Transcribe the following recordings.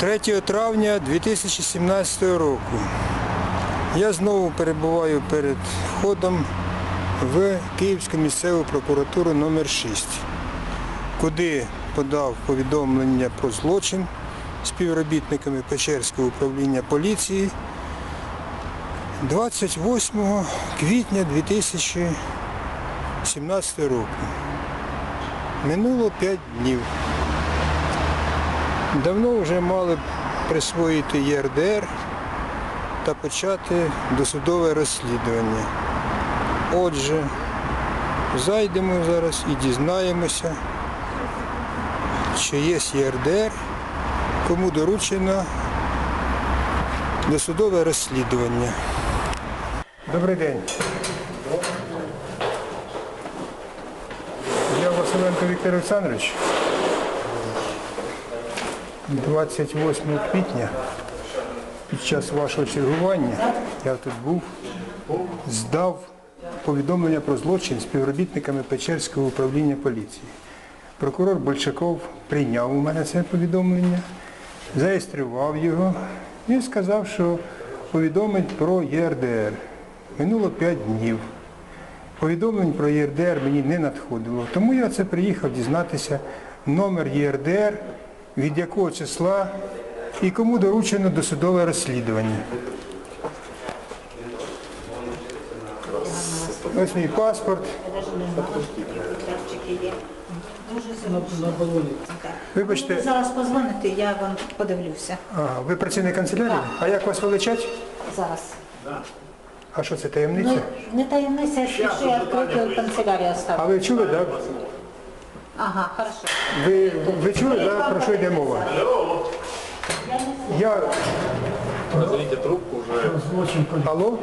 3 травня 2017 року. Я знову перебуваю перед входом в Київську місцеву прокуратуру номер 6 куди подав повідомлення про злочин співробітниками Печерського управління поліції 28 квітня 2017 року. Минуло 5 днів. Давно вже мали присвоїти ЄРДР та почати досудове розслідування. Отже, зайдемо зараз і дізнаємося, чи є ЄРДР, кому доручено досудове розслідування. Добрий день. Я Василенко Віктор Олександрович. 28 квітня під час вашого чергування я тут був, здав повідомлення про злочин співробітниками Печерського управління поліції. Прокурор Большаков прийняв у мене це повідомлення, зареєстрував його і сказав, що повідомить про ЄРДР. Минуло 5 днів. Повідомлень про ЄРДР мені не надходило. Тому я це приїхав дізнатися номер ЄРДР, від якого числа і кому доручено досудове розслідування. Ось мій паспорт. Вибачте, Ви зараз позвоните, я вам подивлюся. ага, ви працівник канцелярії? А як вас величать? Зараз. А що це таємниця? Ну, не таємниця, що я відкритою канцелярію А ви чули, так? Ага, хорошо. Ви, ви чули, да, про що йде мова? Я... Возьмите трубку уже Алло?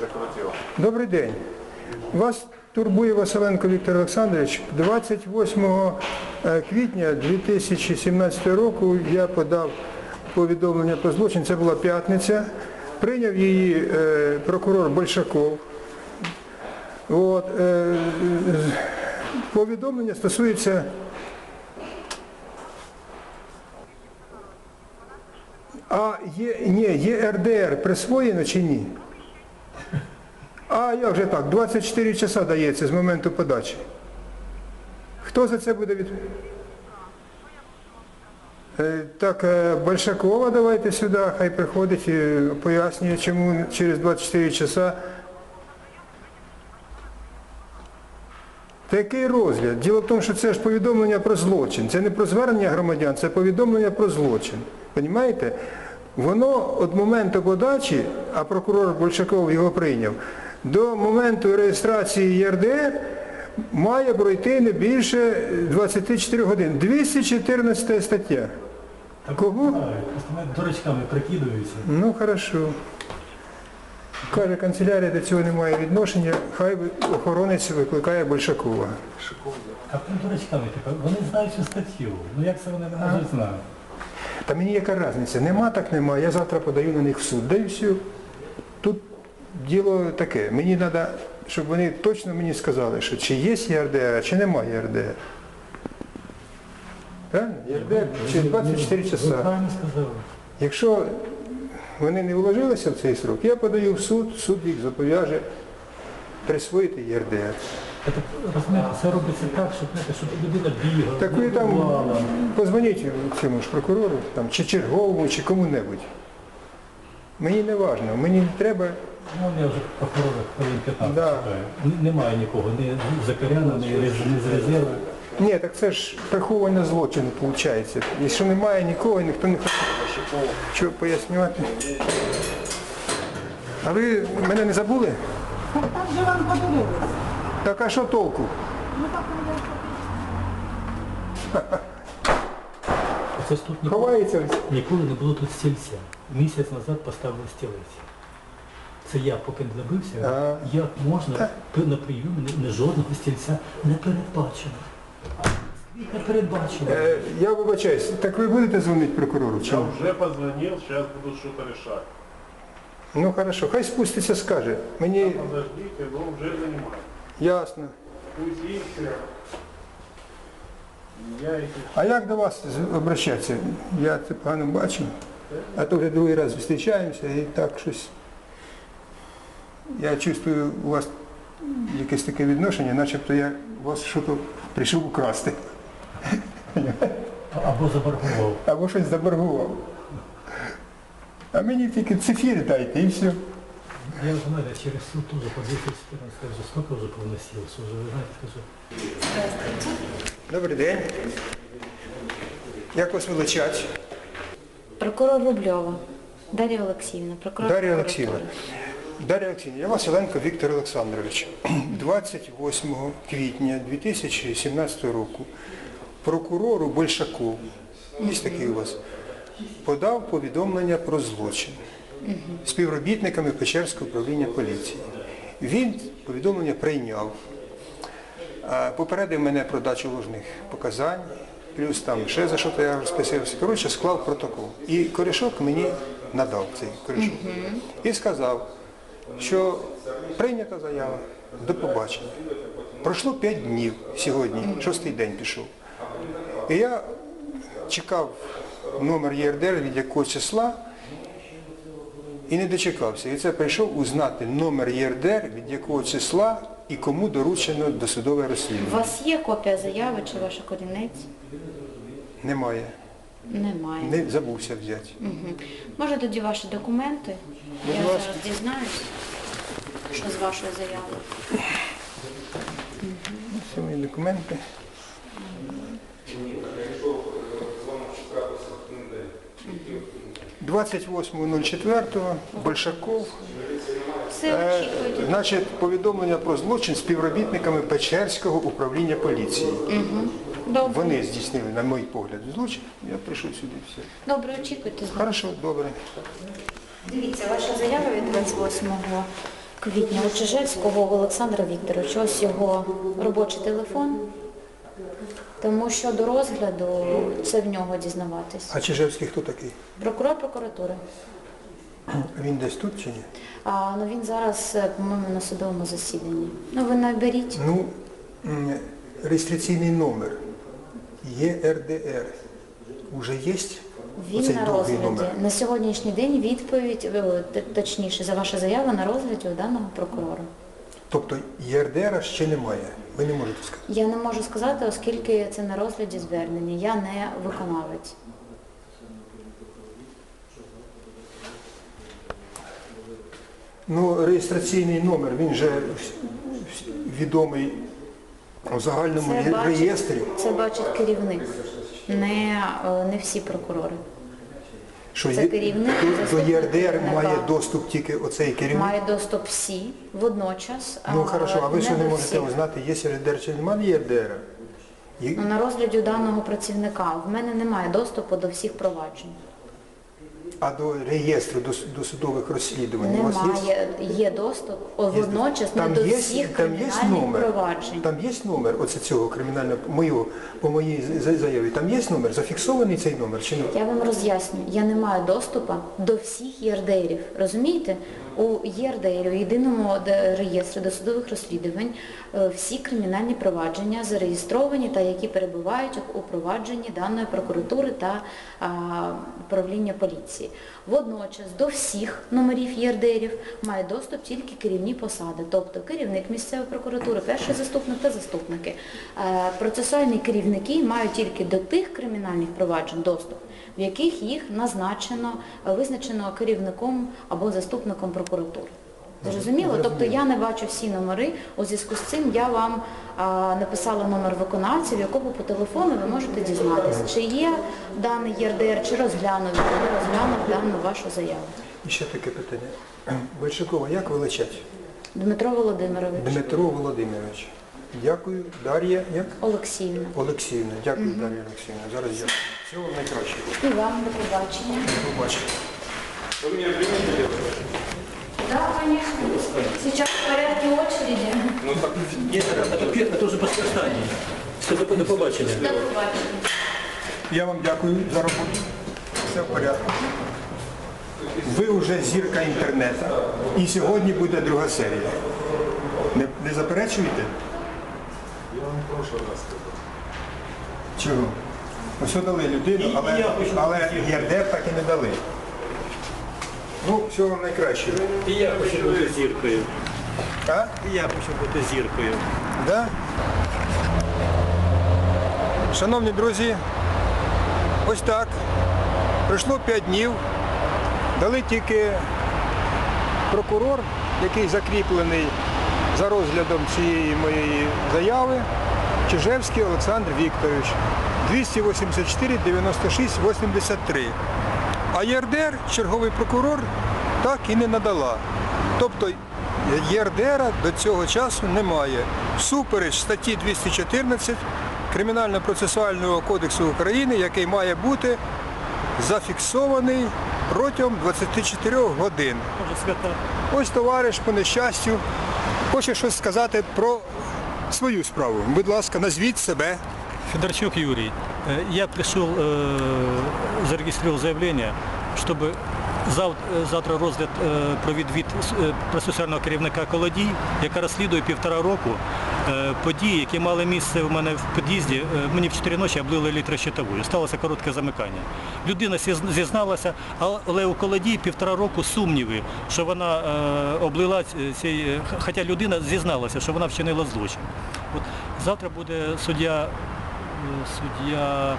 закрутил. Добрий день. Вас турбує Василенко Віктор Олександрович. 28 е, квітня 2017 року я подав повідомлення про злочин. Це була п'ятниця. Прийняв її е, прокурор Большаков. От, е, повідомлення стосується А є, ні, ЄРДР присвоєно чи ні? А як же так? 24 часа дається з моменту подачі. Хто за це буде від... Е, Так, е, Большакова давайте сюди, хай приходить і пояснює, чому через 24 часа. Такий розгляд. Діло в тому, що це ж повідомлення про злочин. Це не про звернення громадян, це повідомлення про злочин. Понімаєте? Воно від моменту подачі, а прокурор Большаков його прийняв, до моменту реєстрації ЄРДР має пройти не більше 24 годин. 214 стаття. Кого? Знаю, Просто ми дурачками прикидаються. Ну, хорошо. Каже, канцелярія до цього не має відношення, хай охоронець викликає Большакова. А дурачками, типу, вони знають цю статтю. Ну як це вони не можуть знати? Та мені яка різниця? Нема, так нема. Я завтра подаю на них в суд. Да і все. Тут діло таке. Мені треба, щоб вони точно мені сказали, що чи є ЄРДР, чи немає ЄРДР. Правильно? ЄРДР через 24 Ви часа. правильно сказали. Якщо вони не вложилися в цей срок, я подаю в суд, суд їх зобов'яже присвоїти ЄРДР. Це, розумієте, це робиться так, щоб, знаєте, щоб людина бігала, Так ви там позвоніть цьому ж прокурору, там, чи черговому, чи кому-небудь. Мені не важливо, мені не треба. Ну, я вже прокурора хвилин 15 Да. чекаю. Н- Немає нікого, ні Закаряна, ні, з- ні з резерву. Ні, так це ж приховування злочину виходить. Якщо немає нікого, ніхто не хоче що пояснювати. А ви мене не забули? Так же вам подивилися. Так а що толку? Це ж тут ніколи, Ховається. ніколи не було тут стільця. Місяць назад поставили стілець. Це я поки не добився, як можна на прийомі не- не жодного стільця не передбачено. Не передбачено. Е, я вибачаюсь, так ви будете дзвонити прокурору? Чи? Я ні? уже позвонил, сейчас буду что-то решать. Ну хорошо, хай спуститься, скаже. Мені Подождите, но уже занимаюсь. ясно. УЗИ, всё. Я их А як до вас з- обращатися? Я це погано бачу, а то вже другий раз зустрічаємося і так щось. Я чувствую у вас якесь таке відношення, начебто я вас щось прийшов украсти. Або заборгував. Або щось заборгував. А мені тільки цифри дайте і все. Я вже знаєте, через суд тоже по 214 вже столько вже повносився, вже ви знаєте, скажу. Добрий день. Як вас величать? Прокурор Рубльова. Дар'я Олексіївна, прокурор. Дар'я прокуратури. Олексіївна. Дар'я Олексіївна, я Василенко Віктор Олександрович. 28 квітня 2017 року прокурору Большакову, є такий у вас, подав повідомлення про злочин співробітниками Печерського управління поліції. Він повідомлення прийняв, попередив мене про дачу ложних показань, плюс там ще за що-то я розписався. Коротше, склав протокол. І корішок мені надав цей корішок. І сказав, що прийнята заява, до побачення. Пройшло 5 днів сьогодні, шостий день пішов. І я чекав номер ЄРДР від якого числа і не дочекався. І це прийшов узнати номер ЄРДР, від якого числа і кому доручено досудове розслідування. У вас є копія заяви чи ваша корінець? Немає. Немає. Не забувся взяти. Угу. Може тоді ваші документи? Будь Я ласка. зараз дізнаюсь, з вашою заявою. Всі мої документи. – 28.04 Большаков. Е. Значить, повідомлення про злочин співробітниками Печерського управління поліції. Добре. Вони здійснили, на мій погляд, злочин. Я прийшов сюди все. Добре, очікуйте. Хорошо, добре. Дивіться, ваша заява від 28 квітня у Чижевського Олександра Вікторовича. Ось його робочий телефон. Тому що до розгляду це в нього дізнаватись. А Чижевський хто такий? Прокурор прокуратури. Він десь тут чи ні? А, ну він зараз, е, по-моєму, на судовому засіданні. Ну ви наберіть. Ну, реєстраційний номер ЄРДР. Уже є? Він Оцей на розгляді. номер. На сьогоднішній день відповідь, е, т- точніше, за ваша заява на розгляді у даного прокурора. Тобто ЄРДР ще немає. Ви не можете сказати. Я не можу сказати, оскільки це на розгляді звернення. Я не виконавець. Ну, реєстраційний номер, він же вс- вс- відомий у загальному Це ре- бачить, реєстрі. це бачить керівник, не, е, не всі прокурори. Що це є- керівник, до, до ЄРДР має доступ тільки оцей керівник. Має доступ всі водночас. Ну хорошо, а ви що не можете всіх. узнати, є ЄРДР чи немає ЄРДР? Є- Ну, На розгляді даного працівника в мене немає доступу до всіх проваджень. А до реєстру до, до судових розслідувань у вас є? Є доступ, о, водночас не до є- всіх там є номер? проваджень. Там є номер оце цього кримінального мою, по моїй заяві. Там є номер, зафіксований цей номер чи? Я вам роз'яснюю, я не маю доступу до всіх ЄРДРів. Розумієте? У ЄРДРі, у єдиному реєстрі досудових розслідувань, е, всі кримінальні провадження зареєстровані та які перебувають у провадженні даної прокуратури та управління поліції. Водночас до всіх номерів ЄРДРів має доступ тільки керівні посади, тобто керівник місцевої прокуратури, перший заступник та заступники. Е, Процесуальні керівники мають тільки до тих кримінальних проваджень доступ, в яких їх назначено, визначено керівником або заступником прокуратури. Зрозуміло? Тобто я не бачу всі номери. У зв'язку з цим я вам а, написала номер виконавця, в якого по телефону ви можете дізнатися, чи є даний ЄРДР, чи розглянув, чи розглянув дану вашу заяву. І ще таке питання. Большакова, як величать? Дмитро Володимирович Дмитро Володимирович. Дякую. Дар'я як? Олексіївна. Олексіївна. Дякую, Дар'я Олексіївна. Зараз я. Всього найкраще. І вам до побачення. Побачимо. Да, конечно. Сейчас в порядке очереди. Ні, це п'ятна, це вже останній. Це до, до побачення. До побачення. Я вам дякую за роботу. Все в порядку. Ви вже зірка інтернету. І сьогодні буде друга серія. Не, не заперечуєте? Я вам в прошлый раз. Чого? Ось дали людину, але, але ЄРДР так і не дали. Ну, всього вам найкращого. І я хочу бути зіркою. А? І я хочу бути зіркою. Да? Шановні друзі, ось так. Пройшло 5 днів. Дали тільки прокурор, який закріплений за розглядом цієї моєї заяви, Чижевський Олександр Вікторович. 284 96 83. А ЄРДР, черговий прокурор, так і не надала. Тобто ЄРДР до цього часу немає. Всупереч статті 214 Кримінально-процесуального кодексу України, який має бути зафіксований протягом 24 годин. Ось товариш по нещастю хоче щось сказати про свою справу. Будь ласка, назвіть себе. Федорчук Юрий, э, я пришел, э, зарегистрировал заявление, чтобы зав- э, завтра розгляд э, про відвід э, процесуального керівника Колодій, яка розслідує півтора року е, події, які мали місце в мене в під'їзді. Е, Мені в 4 ночі облили електрощитовою. Сталося коротке замикання. Людина зіз- зізналася, але у Колодій півтора року сумніви, що вона е, облила ці- цей, е, х- хоча людина зізналася, що вона вчинила злочин. От завтра буде суддя Е, суддя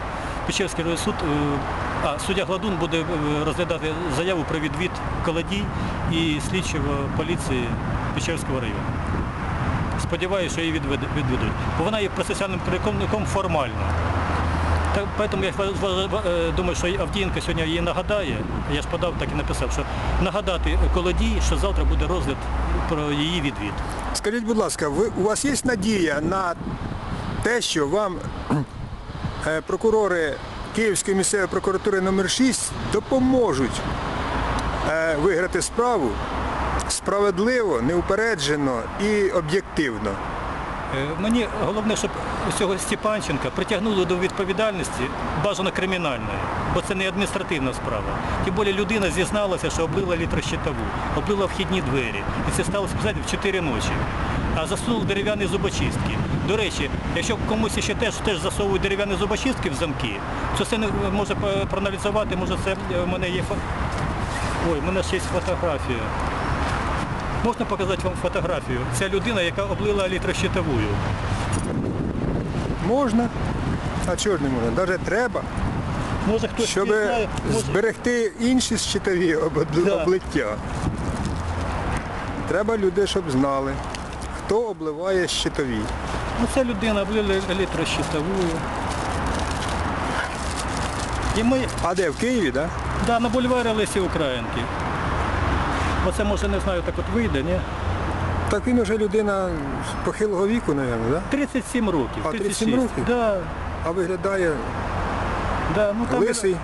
Печерський райсуд, е, а суддя Гладун буде е, розглядати заяву про відвід Колодій і слідчого поліції Печерського району. Сподіваюся, що її відведуть. Бо вона є процесуальним керівником формально. Так, тому я е, думаю, що Авдієнко сьогодні її нагадає. Я ж подав, так і написав, що нагадати Колодій, що завтра буде розгляд про її відвід. Скажіть, будь ласка, у вас є надія на те, що вам е, прокурори Київської місцевої прокуратури номер 6 допоможуть е, виграти справу справедливо, неупереджено і об'єктивно? Е, Мені головне, щоб цього Степанченка притягнули до відповідальності бажано кримінальної, бо це не адміністративна справа. Тим більше людина зізналася, що облила літрощитову, облила вхідні двері. І це сталося в 4 ночі. А засунув дерев'яні зубочистки. До речі, якщо комусь ще теж, теж засовують дерев'яні зубочистки в замки, то це не може проаналізувати, може це е, в мене є фо... Ой, в мене ще є фотографія. Можна показати вам фотографію? Ця людина, яка облила електрощитовою. Можна, а чого ж не можна? Навіть треба, Може хтось щоб не знає, може... зберегти інші щитові облиття. Треба люди, щоб знали, хто обливає щитові. Ну, ця людина облила електрощитовою. І ми А де в Києві, так? Да? да, на бульварі Лесі Українки. Оце може не знаю, так от вийде, ні? Так він вже людина з похилого віку, мабуть, да? 37 років. А, 37 36. років? Да, а виглядає да, ну, там, лисий.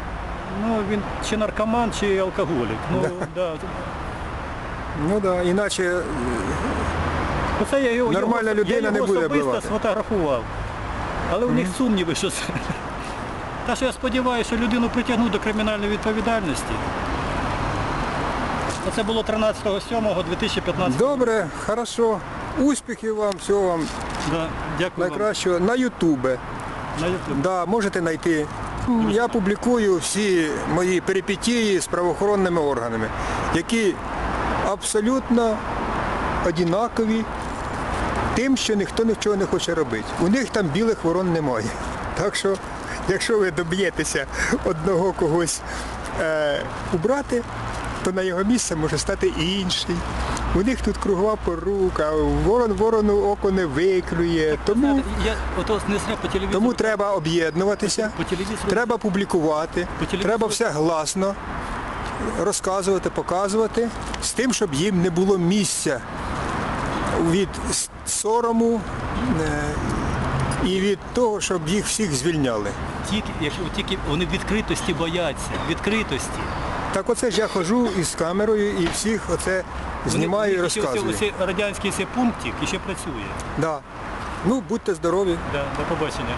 Ну, він чи наркоман, чи алкоголік. Ну, да. Ну так, да, іначе Оце я його, Нормальна його, людина я не буде особисто обливати. сфотографував. Але в них сумніви, що це. Та що я сподіваюся, що людину притягнуть до кримінальної відповідальності. Це було 13.07.2015 добре, хорошо. Успіхів вам, всього вам Да, дякую вам. найкращого на Ютубе. На YouTube. Да, можете знайти. Я публікую всі мої перипетії з правоохоронними органами, які абсолютно однакові тим, що ніхто нічого не хоче робити. У них там білих ворон немає. Так що, якщо ви доб'єтеся одного когось е, убрати, то на його місце може стати інший. У них тут кругова порука, ворон ворону око не виклює. Тому Я ото не по телевізору. тому треба об'єднуватися, По телевізору. треба публікувати, По телевізору. треба все гласно розказувати, показувати, з тим, щоб їм не було місця від сорому е, і від того, щоб їх всіх звільняли. Тільки, якщо тільки вони відкритості бояться, відкритості. Так оце ж я ходжу із камерою і всіх оце знімаю і Вони- і розказую. Ось радянський цей пунктик і ще працює. Да. Ну, будьте здорові. Да, до побачення.